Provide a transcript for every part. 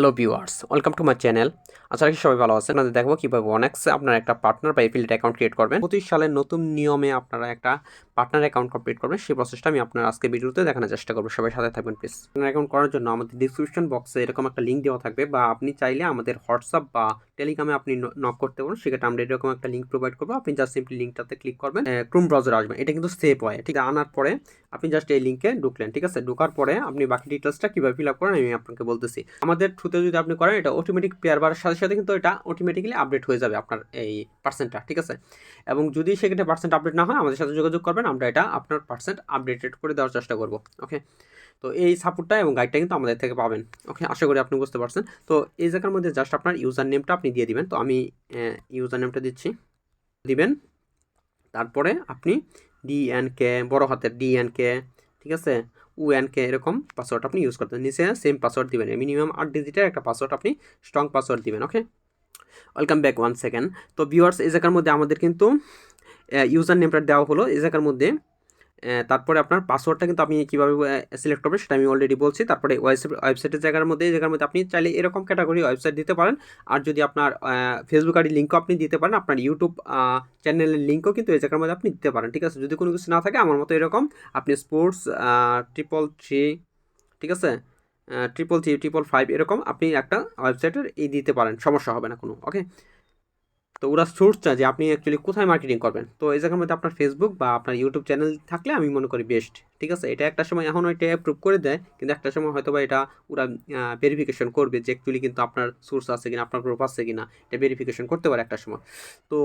Hello viewers welcome to my channel আশা রাখি সবাই ভালো আছেন। আপনাদের দেখব কীভাবে ওয়ানেক্সে আপনার একটা পার্টনার বা এফিলিয়েট অ্যাকাউন্ট ক্রিয়েট করবেন। পঁচিশ সালের নতুন নিয়মে আপনারা একটা পার্টনার অ্যাকাউন্ট কমপ্লিট করবেন। সেই প্রসেসটা আমি আপনার আজকে ভিডিওতে দেখানোর চেষ্টা করব। সবাই সাথে থাকবেন প্লিজ পার্টনার অ্যাকাউন্ট করার জন্য আমাদের ডিসক্রিপশন বক্সে এরকম একটা লিঙ্ক দেওয়া থাকবে বা আপনি চাইলে আমাদের হোয়াটসঅ্যাপ বা টেলিগ্রামে আপনি নক করতে পারেন। সেক্ষেত্রে আমরা এরকম একটা লিঙ্ক প্রোভাইড করব। আপনি জাস্ট সিম্পলি লিঙ্কটাতে ক্লিক করবেন। ক্রোম ব্রাউজার আসবেন। এটা কিন্তু সেভ হয়। ঠিক আনার পরে আপনি জাস্ট এই লিঙ্কে ঢুকলেন, ঠিক আছে? ঢোকার পরে আপনি বাকি ডিটেলসটা কীভাবে ফিল আপ করেন আমি আপনাকে বলতেছি। আমাদের থ্রুতে যদি আপনি করেন, এটা অটোমেটিক পেয়ার বাড়ার সাথে সাথে কিন্তু এটা অটোমেটিক্যালি আপডেট হয়ে যাবে আপনার এই পার্সেন্টটা ঠিক আছে? এবং যদি সেক্ষেত্রে পার্সেন্ট আপডেট না হয়, আমাদের সাথে যোগাযোগ করবেন, আমরা এটা আপনার পার্সেন্ট আপডেটেড করে দেওয়ার চেষ্টা করব ওকে তো এই সাপোর্টটা এবং গাইডটা কিন্তু আমাদের থেকে পাবেন ওকে আশা করি আপনি বুঝতে পারছেন। তো এই জায়গার মধ্যে জাস্ট আপনার ইউজার নেমটা আপনি দিয়ে দিবেন। তো আমি ইউজার নেমটা দিচ্ছি, দিবেন। তারপরে আপনি ডিএনকে বড় হাতের ডি অ্যান্ড কে ঠিক আছে? কে এরকম পাসওয়ার্ড আপনি ইউজ করতেন নিচে সেম পাসওয়ার্ড দিবেন। মিনিমাম আট ডিজিটের একটা পাসওয়ার্ড আপনি স্ট্রং পাসওয়ার্ড দিবেন okay welcome back one second তো ভিউয়ার্স এই জায়গার মধ্যে আমাদের কিন্তু ইউজার নেমটা দেওয়া হলো। এই জায়গার মধ্যে তারপরে আপনার পাসওয়ার্ডটা কিন্তু আপনি কীভাবে সিলেক্ট করবেন সেটা আমি অলরেডি বলছি। তারপরে ওয়েবসাইটের জায়গার মধ্যে, এই জায়গার মধ্যে আপনি চাইলে এরকম ক্যাটাগরি ওয়েবসাইট দিতে পারেন। আর যদি আপনার ফেসবুক আইডি লিঙ্কও আপনি দিতে পারেন, আপনার ইউটিউব চ্যানেলের লিঙ্কও কিন্তু এই জায়গার মধ্যে আপনি দিতে পারেন, ঠিক আছে? যদি কোনো কিছু না থাকে, আমার মতো এরকম আপনি স্পোর্টস ট্রিপল থ্রি ঠিক আছে? ট্রিপল থ্রি ট্রিপল ফাইভ এরকম আপনি একটা ওয়েবসাইটের এই দিতে পারেন, সমস্যা হবে না কোনো ওকে তো ওরা সোর্সটা যে আপনি অ্যাকচুয়ালি কোথায় মার্কেটিং করবেন। তো এই জায়গার মধ্যে আপনার ফেসবুক বা আপনার ইউটিউব চ্যানেল থাকলে আমি মনে করি বেস্ট ঠিক আছে? এটা একটা সময় এখন এটা অ্যাপ্রুভ করে দেয়, কিন্তু একটা সময় হয়তো বা এটা ওরা ভেরিফিকেশন করবে যে অ্যাকচুয়ালি কিন্তু আপনার সোর্স আছে কিনা, আপনার গ্রুপ আছে কিনা, এটা ভেরিফিকেশন করতে পারে একটা সময়। তো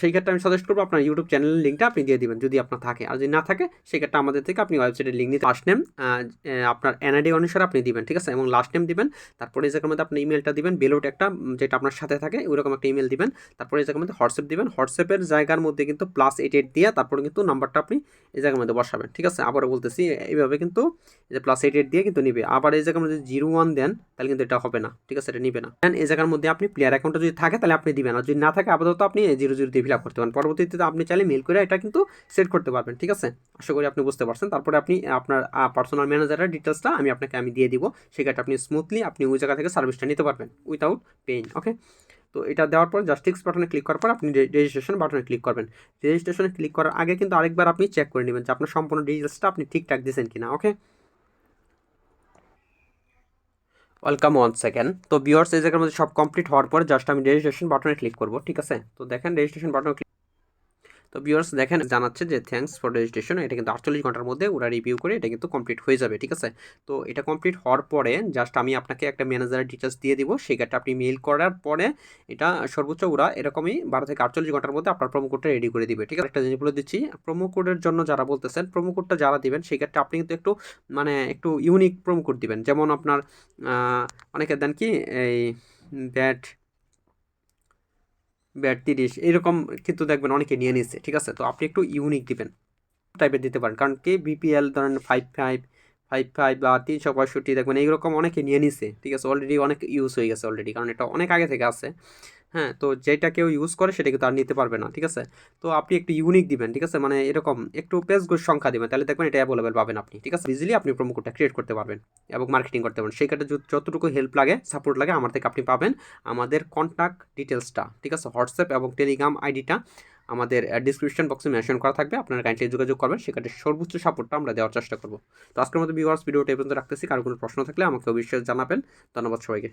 সেই ক্ষেত্রে আমি সাজেস্ট করব আপনার ইউটিউব চ্যানেলের লিঙ্কটা আপনি দিয়ে দিবেন, যদি আপনার থাকে। আর যদি না থাকে সেক্ষেত্রে আমাদের থেকে আপনি ওয়েবসাইটের লিঙ্ক নিতে ফার্স্ট নেম আপনার এনআইডি অনুসারে আপনি দিবেন, ঠিক আছে? এবং লাস্ট নেম দিবেন, তারপরে এই জায়গার মধ্যে আপনি ইমেলটা দিবেন বেলোট একটা যেটা আপনার সাথে থাকে, ওইরকম একটা ইমেল দিবেন। তারপরে এই জায়গার মধ্যে হোয়াটসঅ্যাপ দিবেন হোয়াটসঅ্যাপের জায়গার মধ্যে কিন্তু প্লাস এইট এইট দিয়ে তারপরে কিন্তু নাম্বারটা আপনি এই জায়গার মধ্যে বসাবেন, ঠিক আছে? আবারও বলতেছি, এইভাবে কিন্তু এই যে প্লাস এইট এইট দিয়ে কিন্তু নিবে। আবার এই জায়গার মধ্যে জিরো ওয়ান দেন, তাহলে কিন্তু এটা হবে না, ঠিক আছে? এটা নিবে না। দেন এই জায়গার মধ্যে আপনি প্লেয়ার অ্যাকাউন্টটা যদি থাকে, তাহলে আপনি দিবেন। আর যদি না থাকে, আপাতত আপনি জিরো জিরো দিয়ে ফিল আপ করতে পারেন। পরবর্তীতে আপনি চাইলে মেল করে এটা কিন্তু সেট করতে পারবেন, ঠিক আছে? আশা করি আপনি বুঝতে পারছেন। তারপরে আপনি আপনার পার্সোনাল ম্যানেজারের ডিটেলসটা আমি আপনাকে আমি দিয়ে দিব। সেক্ষেত্রে আপনি স্মুথলি আপনি ওই জায়গা থেকে সার্ভিসটা নিতে পারবেন উইথাউট পেইন ওকে তো এটা দেওয়ার পর জাস্টিক্স বাটনে ক্লিক করার পর আপনি রেজিস্ট্রেশন বাটনে ক্লিক করবেন। রেজিস্ট্রেশনে ক্লিক করার আগে কিন্তু আরেকবার আপনি চেক করে নেবেন যে আপনার সম্পূর্ণ ডিটেলসটা আপনি ঠিকঠাক দিয়েছেন কিনা ওকে ওয়েলকাম ওয়ান সেকেন্ড তো বিয়ার্স এই জায়গার মধ্যে সব কমপ্লিট হওয়ার পর জাস্ট আমি রেজিস্ট্রেশন বাটনে ক্লিক করব, ঠিক আছে? তো দেখেন রেজিস্ট্রেশন বাটনে তো ভিউয়ার্স দেখেন, জানাচ্ছে যে থ্যাংকস ফর রেজিস্ট্রেশন এটা কিন্তু আটচল্লিশ ঘণ্টার মধ্যে ওরা রিভিউ করে এটা কিন্তু কমপ্লিট হয়ে যাবে, ঠিক আছে? তো এটা কমপ্লিট হওয়ার পরে জাস্ট আমি আপনাকে একটা ম্যানেজারের ডিটেলস দিয়ে দিব সেক্ষেত্রে আপনি মেল করার পরে এটা সর্বোচ্চ ওরা এরকমই বারো থেকে আটচল্লিশ ঘণ্টার মধ্যে আপনার প্রোমো কোডটা রেডি করে দিবে, ঠিক আছে? একটা জিনিস বলে দিচ্ছি প্রোমো কোডের জন্য যারা বলতেছেন প্রোমো কোডটা যারা দিবেন সেক্ষেত্রে আপনি কিন্তু একটু মানে একটু ইউনিক প্রোমো কোড দিবেন। যেমন আপনার অনেকে দেন কি, এই ব্যাট ব্যাট তিরিশ এরকম কিন্তু দেখবেন অনেকে নিয়ে নিচ্ছে ঠিক আছে? তো আপনি একটু ইউনিক দিবেন। টাইপের দিতে পারেন, কারণ কি বিপিএল ধরেন ফাইভ ফাইভ ফাইভ ফাইভ বা তিনশো পঁয়ষট্টি, দেখবেন এইরকম অনেকে নিয়ে নিছে, ঠিক আছে? অলরেডি অনেক ইউজ হয়ে গেছে অলরেডি কারণ এটা অনেক আগে থেকে আছে। হ্যাঁ তো যেটা কেউ ইউজ করে সেটা কিন্তু আর নিতে পারবে না, ঠিক আছে? তো আপনি একটু ইউনিক দিবেন, ঠিক আছে? মানে এরকম একটু পেজ সংখ্যা দিবেন, তাহলে দেখবেন এটা অ্যাভেলেবেল পাবেন আপনি, ঠিক আছে? ইজিলি আপনি প্রোমো কোডটা ক্রিয়েট করতে পারবেন এবং মার্কেটিং করতে পারবেন। সেই ক্ষেত্রে যতটুকু হেল্প লাগে সাপোর্ট লাগে, আমার থেকে আপনি পাবেন আমাদের কন্ট্যাক্ট ডিটেলসটা ঠিক আছে? হোয়াটসঅ্যাপ এবং টেলিগ্রাম আইডিটা আমাদের ডিসক্রিপশন বক্সে মেনশন করা থাকবে। আপনারা কাইন্ডলি যোগাযোগ করবেন সেখানে সর্বোচ্চ সাপোর্টটা আমরা দেওয়ার চেষ্টা করব। তো আজকের মতো ভিউয়ার্স ভিডিওটা এই পর্যন্ত রাখতেছি। কারও কোনো প্রশ্ন থাকলে আমাকে অবশ্যই জানাবেন। ধন্যবাদ সবাইকে।